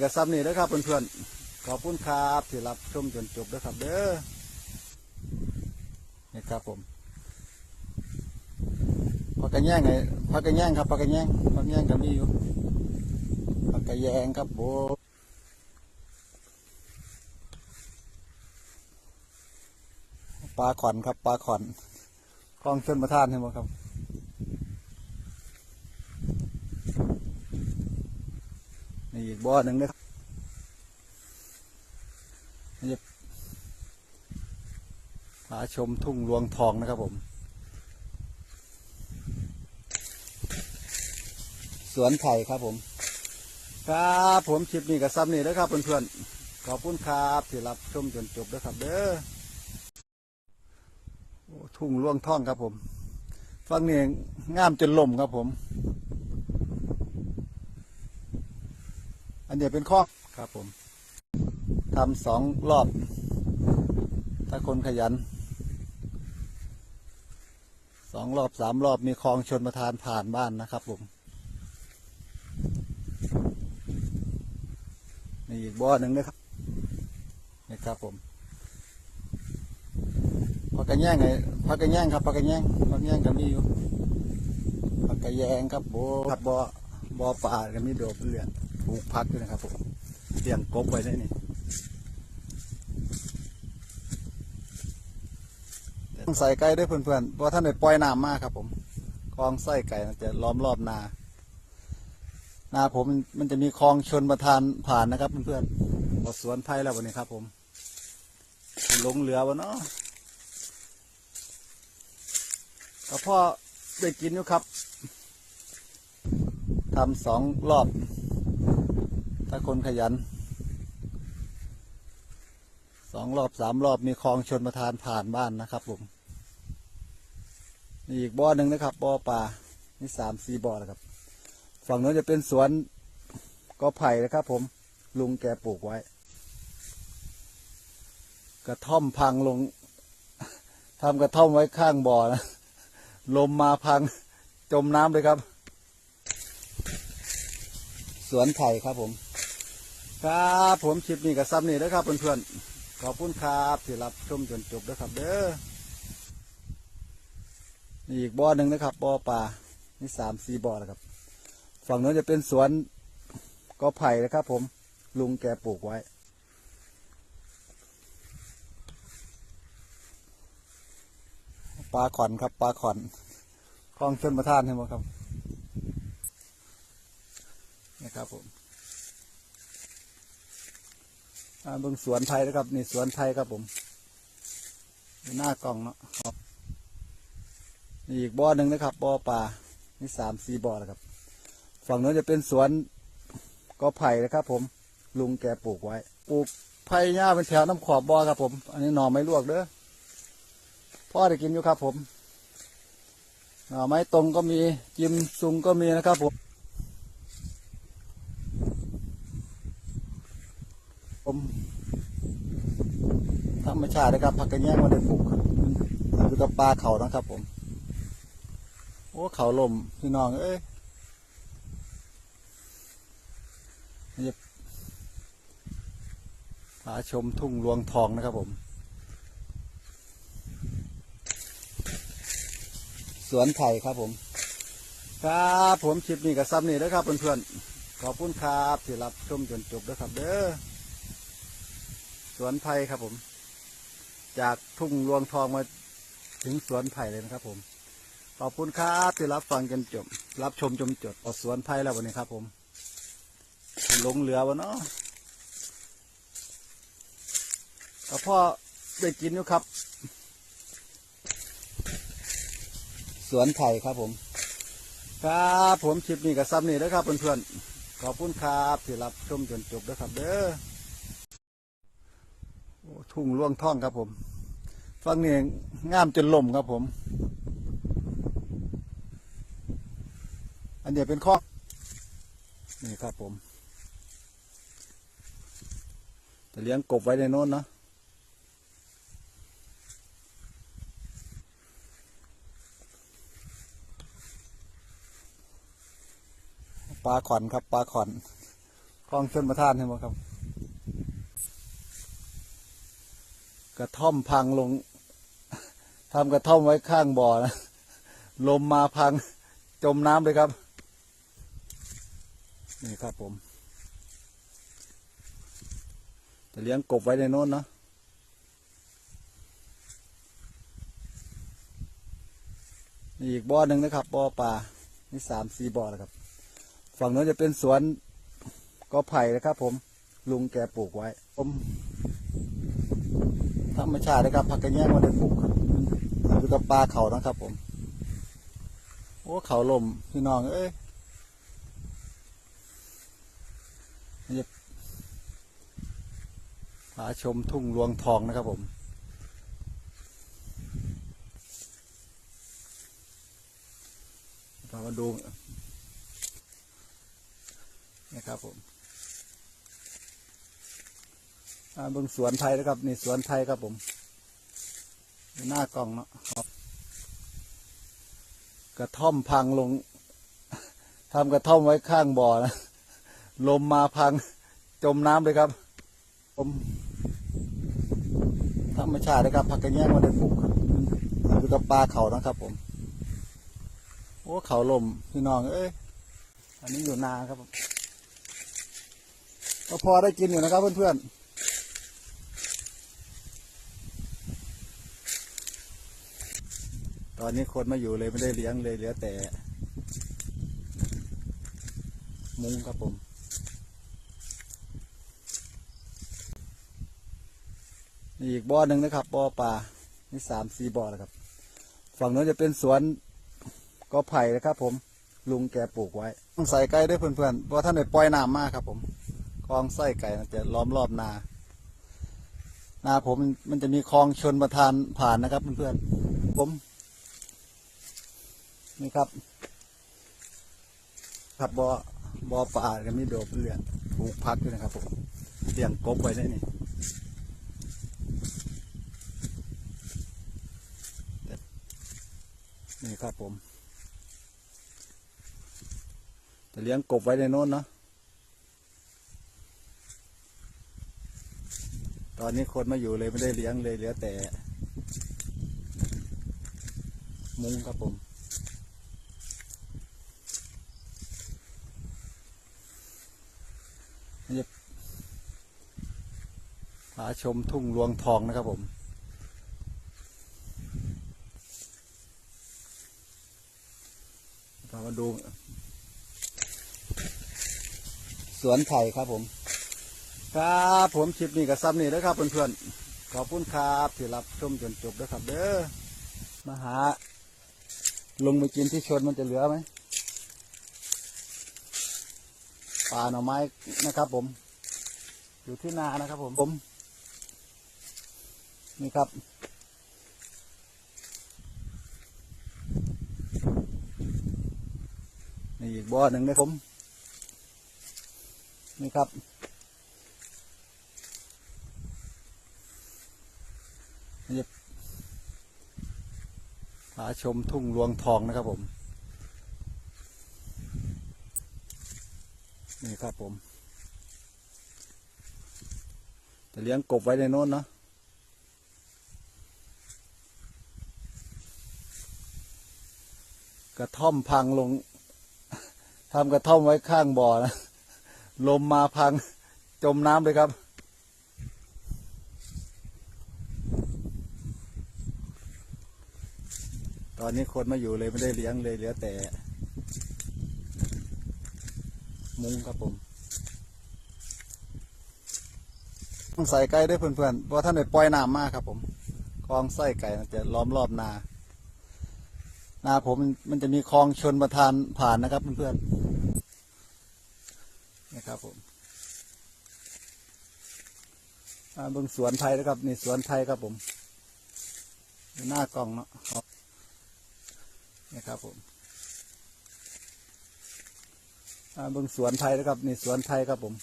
กับซ้ำนี่นะครับเพื่อนๆขอบคุณครับที่รับชมจนจบนะครับ เด้อนี่ครับผมพักกันแย่งไงพักกันแย่งครับพักกันแย่งพักแย่งกันมีอยู่พักกันแย่งครับโบปลาขอนครับปลาขอนคลองชนประทานใช่ไหมครับ นี่อี กบ่อหนึ่งนะครับนี่พาชมทุ่งรวงทองนะครับผม สวนไผ่ครับผม ครับผมคลิปนี้กับซ้ำนี่นะครับเพื่อนๆ ขอบคุณครับที่รับชมจนจบนะครับเด้อทุ่งรวงทองครับผม ฟังนี่งามจนล่มครับผม อันเดียวเป็นข้อครับผมทำสองรอบ ถ้าคนขยันสองรอบสามรอบมีคลองชนประทานผ่านบ้านนะครับผมนี่อีกบ่อหนึ่งนะครับนี่ครับผมพักกันแย่งไงพักกันแย่งครับพักกันแย่งพักกันแย่งกันมีอยู่พักกันแยงครับโบครับบ่อบ่อป่ากันมีโดดเรือนป ลูกพักด้วยนะครับผมเลี้ยงกบไว้ได้นี่ต้องใส่ไก่ด้วยเพื่อนๆเพราะท่านได้ปล่อยน้ำมากครับ ผมคลองไส้ไก่จะล้อมรอบนานาผมมันจะมีคลองชนประทานผ่านนะครับเพื่อนๆหมดสวนไผ่แล้ววันนี้ครับ ผมลงเหลือวะเนาะก็พ่อได้กินอยู่ครับทำสองรอบาคนขยันสองรอบสามรอบมีคลองชนประทานผ่านบ้านนะครับผมนี่อีกบ่อหนึ่งนะครับบ่อปลานี่สามสี่บ่อแล้วครับ ฝั่งโน้นจะเป็นสวนก็ไผ่นะครับ ผมลุงแกปลูกไว้ กระท่อมพังลงทำกระท่อมไว้ข้างบ่อนะลมมาพังจมน้ำเลยครับ สวนไผ่ครับผม ครับผมคลิปนี้กับซ้ำนี่นะครับเพื่อนๆขอบคุณครับที่รับชมจนจบนะครับเด้อนี่อีกบ่อหนึ่งนะครับบ่อปลานี่สามสี่บ่อแล้วครับฝั่งโน้นจะเป็นสวนก็ไผ่นะครับ ผมลุงแกปลูกไว้ ปลาขอนครับ ปลาขอนคลองชนประทานใช่ไหมครับนี่ครับผม อ่าเบิ่งสวนไทยนะครับนี่สวนไทยครับผมหน้ากล้องเนาะครับนี่อีกบ่อหนึ่งนะครับบ่อปลานี่สามสี่บ่อแล้วครับ ฝั่งโน้นจะเป็นสวนก็ไผ่นะครับ ผมลุงแกปลูกไว้ปลูกไผ่หญ้าเป็นแถวน้ำขอบบ่อครับ ผม อันนี้หน่อไม้ลวกเด้อพ่อได้กินอยู่ครับ ผมหน่อไม้ตรงก็มีจิมซุงก็มีนะครับผมธรรมชาตินะครับผักกระแยงมาได้ปลูกครับอยู่กับปลาเขานะครับ ผม โอ้เขาลมพี่น้อง เอ้ยนี่พาชมทุ่งรวงทองนะครับผม สวนไผ่ครับผม ครับผมคลิปนี้กับซ้ำนี่นะครับเพื่อนๆ ขอบคุณครับที่รับชมจนจบนะครับ เด้อ สวนไผ่ครับผม จากทุ่งรวงทองมาถึงสวนไผ่เลยนะครับ ผม ขอบคุณครับที่รับฟังจนจบ รับชมจนจบออกสวนไผ่แล้ววันนี้ครับ ผมหลงเหลือวะเนาะก็พ่อได้กินอยู่ครับ สวนไผ่ครับผม ครับผมคลิปนี้กับซ้ำนี่นะครับเพื่อนๆขอบคุณครับที่รับชมจนจบนะครับ เด้อทุ่งร่วงท่องครับผม ฟังนี่งามจนล่มครับผม อันเดียเป็นข้อนี่ครับผมจะเลี้ยงกบไว้ในโน้นเนาะปลาขอนครับปลาขอนคลองชนประทานใช่ไหมครับ กระท่อมพังลง ทำกระท่อมไว้ข้างบ่อนะลมมาพังจมน้ำเลยครับ นี่ครับผมจะเลี้ยงกบไว้ในโน้นเนาะนี่อีกบ่อหนึ่งนะครับบ่อปลานี่สามสี่บ่อแล้วครับ ฝั่งโน้นจะเป็นสวนก็ไผ่นะครับ ผมลุงแกปลูกไว้ผมธรรมชาตินะครับผักกระแยงมันได้ปลูกครับ อยู่กับปลาเขานะครับ ผม โอ้เขาลมพี่น้อง เอ้ยนี่พาชมทุ่งรวงทองนะครับผมเรามาดูนะครับผมอ่าเบิ่งสวนไทยนะครับนี่สวนไทยครับผม หน้ากล่องเนาะครับกระท่อมพังลงทำกระท่อมไว้ข้างบ่อนะลมมาพังจมน้ำเลยครับผมธรรมชาตินะครับผักกระแยงมันได้ปลูกครับอยู่กับปลาเขานะครับ ผมโอ้เขาลมพี่น้องเอ้ยอันนี้อยู่นาครับผมก็พอได้กินอยู่นะครับเพื่อนๆ ตอนนี้คนมาอยู่เลยไม่ได้เลี้ยงเลยเหลือแต่ มุ้งครับผม นี่อีกบ่อหนึ่งนะครับบ่อปลานี่สามสี่บ่อแล้วครับ ฝั่งโน้นจะเป็นสวนก็ไผ่นะครับผมลุงแกปลูกไว้ต้องใส่ไก่ด้วยเพื่อนๆเพราะท่านได้ปล่อยน้ำมากครับ ผมคลองไส้ไก่จะล้อมรอบนานาผมมันจะมีคลองชนประทานผ่านนะครับเพื่อนๆผม นี่ครับครับบอบอป่ากันมีโดบเรือนปลูกพักด้วยนะครับผมเลี้ยงกบไว้ได้นี่นี่ครับผมจะเลี้ยงกบไว้ในโน้นเนาะตอนนี้คนมาอยู่เลยไม่ได้เลี้ยงเลยเหลือแต่ มุ้งครับผม นี่พาชมทุ่งรวงทองนะครับผม มาดู สวนไผ่ครับผม ครับผมคลิปนี้กับซ้ำนี่นะครับเพื่อนๆ ขอบคุณครับที่รับชมจนจบด้วยครับเด้อ มาหาลงไปกินที่ชนมันจะเหลือไหม ปลาหน่อไม้นะครับ ผม อยู่ที่นานะครับผมผมนี่ครับ นี่อีกบ่อหนึ่งนะครับผม นี่ครับนี่พาชมทุ่งรวงทองนะครับผม นี่ครับผมจะเลี้ยงกบไว้ในโน้นเนาะกระท่อมพังลงทำกระท่อมไว้ข้างบ่อนะลมมาพังจมน้ำเลยครับตอนนี้คนมาอยู่เลยไม่ได้เลี้ยงเลยเหลือแต่ มุ้งครับผมต้องใส่ไก่ด้วยเพื่อนๆเพราะท่านได้ปล่อยน้ำมากครับ ผมคลองไส้ไก่จะล้อมรอบนานาผมมันจะมีคลองชนประทานผ่านนะครับเพื่อนๆนะครับผมอ่าเบิ่งสวนไทยนะครับนี่สวนไทยครับผมหน้ากล่องเนาะนี่ครับผมอ่า เบิ่งสวนไทยนะครับนี่สวนไทยครับผม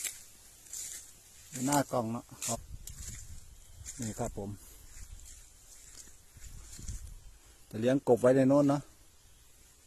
หน้ากล่องเนาะครับนี่ครับผมจะเลี้ยงกบไว้ในโน้นเนาะ